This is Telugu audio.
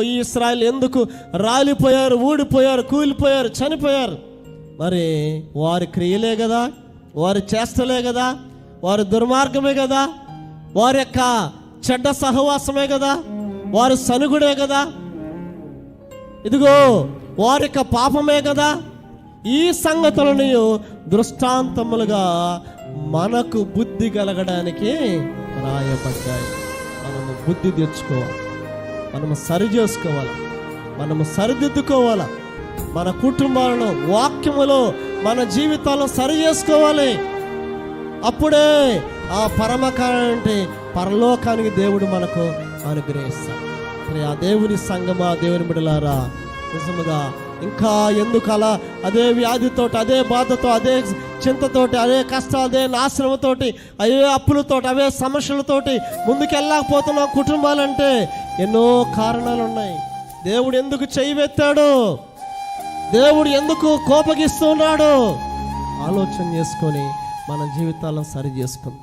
ఈ ఇస్రాయల్ ఎందుకు రాలిపోయారు ఊడిపోయారు కూలిపోయారు చనిపోయారు? మరి వారి క్రియలే కదా వారి చేష్టలే కదా వారి దుర్మార్గమే కదా వారి యొక్క చెడ్డ సహవాసమే కదా వారి సనుగుడే కదా? ఇదిగో వారి యొక్క పాపమే కదా? ఈ సంగతులను దృష్టాంతములుగా మనకు బుద్ధి కలగడానికి రాయబడ్డాయి. మనము బుద్ధి తెచ్చుకోవాలి. మనము సరి చేసుకోవాలి మనము సరిదిద్దుకోవాలి. మన కుటుంబాలను వాక్యములో మన జీవితాలను సరి చేసుకోవాలి అప్పుడే ఆ పరమకాంటి పరలోకానికి దేవుడు మనకు అనుగ్రహిస్తాడు. ఆ దేవుని సంగమా దేవుని బిడలారా నిజముగా ఇంకా ఎందుకు అలా అదే వ్యాధితోటి అదే బాధతో అదే చింతతోటి అదే కష్టాలు అదే నాశనంతోటి అదే అప్పులతోటి అవే సమస్యలతోటి ముందుకెళ్ళకపోతున్నాం కుటుంబాలంటే. ఎన్నో కారణాలు ఉన్నాయి దేవుడు ఎందుకు చేయవెత్తాడు దేవుడు ఎందుకు కోపగిస్తున్నాడు? ఆలోచన చేసుకొని మన జీవితాలను సరి చేసుకుందాం.